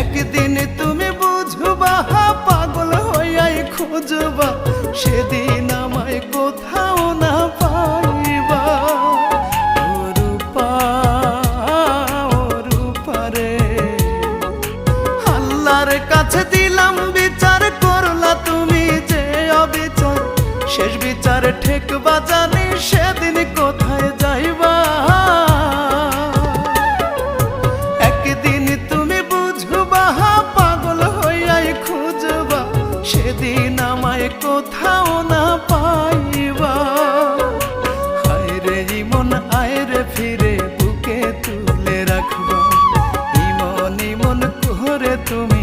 একদিন তুমি বুঝবা পাগল হইয়াই খুঁজবা, সেদিন আমায় কোথাও না পাইবা। কাছে দিলাম বিচার, করলা তুমি যে অবিচার। শেষ বিচার ঠেকবা জানি সেদিন কোথায় সেদিন আমায় কোথাও না পাইবা। হায় রে ইমন, আয় রে ফিরে বুকে তুলে রাখবা। ইমন ইমন করে তুমি